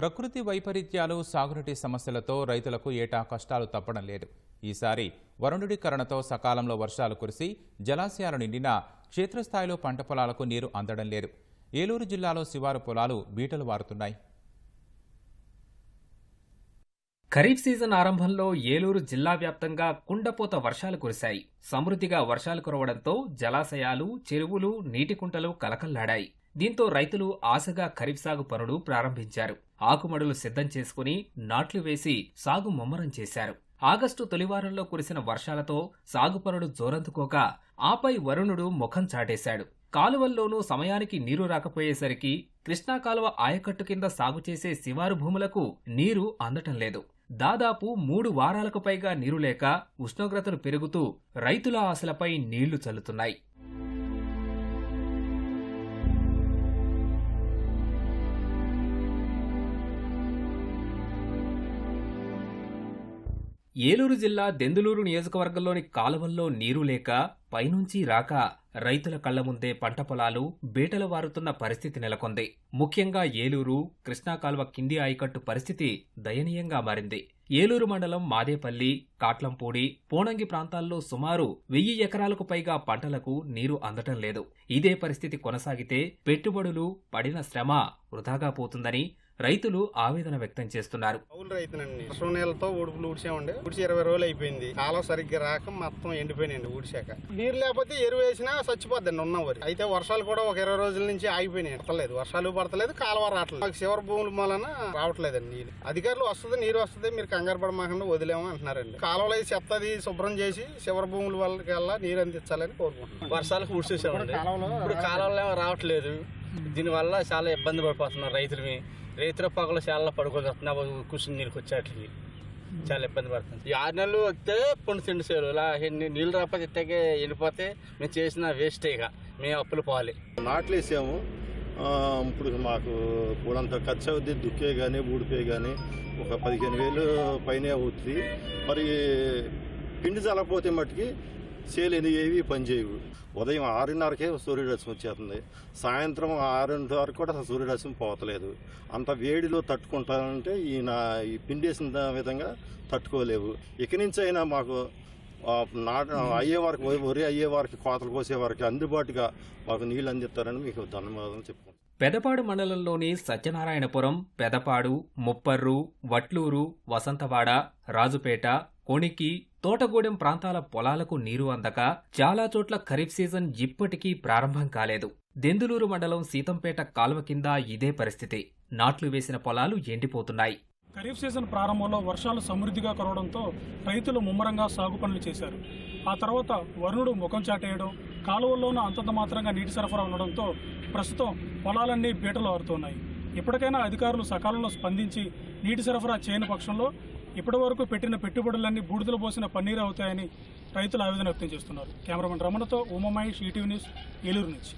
ప్రకృతి వైపరీత్యాలు సాగునీటి సమస్యలతో రైతులకు ఏటా కష్టాలు తప్పడం లేదు. ఈసారి వరుణుడికరణతో సకాలంలో వర్షాలు కురిసి జలాశయాలు నిండినా క్షేత్రస్థాయిలో పంట పొలాలకు నీరు అందడం లేదు. ఏలూరు జిల్లాలో శివారు పొలాలు బీటలు వారుతున్నాయి. ఖరీఫ్ సీజన్ ఆరంభంలో ఏలూరు జిల్లా వ్యాప్తంగా కుండపోత వర్షాలు కురిశాయి. సమృద్ధిగా వర్షాలు కురవడంతో జలాశయాలు చెరువులు నీటి కుంటలు కలకల్లాడాయి. దీంతో రైతులు ఆశగా ఖరీఫ్ సాగు పనులు ప్రారంభించారు. ఆకుమడులు సిద్ధం చేసుకుని నాట్లు వేసి సాగు ముమ్మరం చేశారు. ఆగస్టు తొలివారంలో కురిసిన వర్షాలతో సాగు పనులు జోరందుకోక ఆపై వరుణుడు ముఖం చాటేశాడు. కాలువల్లోనూ సమయానికి నీరు రాకపోయేసరికి కృష్ణా కాలువ ఆయకట్టు కింద సాగు చేసే శివారు భూములకు నీరు అందటం లేదు. దాదాపు మూడు వారాలకు పైగా నీరు లేక ఉష్ణోగ్రతలు పెరుగుతూ రైతుల ఆశలపై నీళ్ళు చల్లుతున్నాయి. ఏలూరు జిల్లా దెందులూరు నియోజకవర్గంలోని కాలువల్లో నీరు లేక పైనుంచి రాక రైతుల కళ్ళ ముందే పంట పొలాలు బీటలు వారుతున్న పరిస్థితి నెలకొంది. ముఖ్యంగా ఏలూరు కృష్ణా కాలువ కింది ఆయకట్టు పరిస్థితి దయనీయంగా మారింది. ఏలూరు మండలం మాదేపల్లి కాట్లంపూడి పోనంగి ప్రాంతాల్లో సుమారు వెయ్యి ఎకరాలకు పైగా పంటలకు నీరు అందటం లేదు. ఇదే పరిస్థితి కొనసాగితే పెట్టుబడులు పడిన శ్రమ వృధాగా పోతుందని రైతులు ఆవేదన వ్యక్తం చేస్తున్నారు. కౌలు రైతునండి వర్షం నీళ్ళతో ఉడుపులు ఊడ్చామండి. ఊడ్చి ఇరవై రోజులు అయిపోయింది. కాలం సరిగ్గా రాక మొత్తం ఎండిపోయినాయండి ఊడ్చాక. నీరు లేకపోతే ఎరువు వేసినా చచ్చిపోద్దండి ఉన్న వరి అయితే వర్షాలు కూడా ఒక ఇరవై రోజుల నుంచి ఆగిపోయినాయి. పడతలేదు వర్షాలు పడతలేదు కాలువ రావట్లేదు. మాకు శివర భూముల మూలన రావట్లేదండి నీళ్ళు. అధికారులు వస్తుంది నీరు వస్తుంది మీరు కంగారు పడమాకుండా వదిలేమో అంటున్నారండి. కాలువలో చెత్తది శుభ్రం చేసి శివర భూముల వాళ్ళకల్లా నీరు అందించాలని కోరుకుంటున్నాం. వర్షాలకు ఊడ్చేసామండి. ఇప్పుడు కాలంలో ఏమో రావట్లేదు. దీనివల్ల చాలా ఇబ్బంది పడిపోతున్నారు రైతులమి. రైతుల పగలు చాలా పడుకోతున్నా కూర్చుని నీళ్ళకి వచ్చేట్లకి చాలా ఇబ్బంది పడుతుంది. ఈ ఆరు నెలలు వస్తే పొండు తిండి సేలు. ఇలా నీళ్ళు రాకపోతే ఇట్టగే వెళ్ళిపోతే మేము చేసిన వేస్ట్ ఇక. మేము అప్పులు పోవాలి. నాట్లు వేసాము ఆ, ఇప్పుడు మాకు పూలంత ఖర్చు అవుద్ది. దుక్కే కానీ ఊడిపే కానీ ఒక పదిహేను వేలు పైనే అవుతుంది మరి పిండి చల్లకపోతే మట్టుకి సేలు ఏవి పనిచేయవు. ఉదయం ఆరున్నరకే సూర్యరశ్మి వచ్చేస్తుంది. సాయంత్రం ఆరున్నర వరకు కూడా అసలు సూర్యరశ్మి పోతలేదు. అంత వేడిలో తట్టుకుంటానంటే ఈయన ఈ పిండేసిన విధంగా తట్టుకోలేవు. ఇక నుంచి అయినా మాకు నాట అయ్యే వరకు వరి అయ్యే వరకు కోతలు కోసే వరకు అందుబాటుగా మాకు నీళ్ళు అందిస్తారని మీకు ధన్యవాదాలు చెప్పుకుంటాను పెదపాడు మండలంలోని సత్యనారాయణపురం పెదపాడు ముప్పర్రు వట్లూరు వసంతవాడ రాజుపేట కొణికి తోటగూడెం ప్రాంతాల పొలాలకు నీరు అందక చాలా చోట్ల ఖరీఫ్ సీజన్ ఇప్పటికీ ప్రారంభం కాలేదు. దెందులూరు మండలం సీతంపేట కాలువ కింద ఇదే పరిస్థితి. నాట్లు వేసిన పొలాలు ఎండిపోతున్నాయి. ఖరీఫ్ సీజన్ ప్రారంభంలో వర్షాలు సమృద్ధిగా కురవడంతో రైతులు ముమ్మరంగా సాగు పనులు చేశారు. ఆ తర్వాత వరుణుడు ముఖం చాటేయడం కాలువల్లోనూ అంతంత మాత్రంగా నీటి సరఫరా ఉండడంతో ప్రస్తుతం పొలాలన్నీ బీటలు ఆరుతున్నాయి. ఇప్పటికైనా అధికారులు సకాలంలో స్పందించి నీటి సరఫరా చేయని పక్షంలో ఇప్పటివరకు పెట్టిన పెట్టుబడులన్నీ బూడిదలు పోసిన పన్నీరు అవుతాయని రైతులు ఆవేదన వ్యక్తం చేస్తున్నారు. కెమెరామెన్ రమణతో ఉమామహేష్ ఈటీవీ న్యూస్ ఏలూరు నుంచి.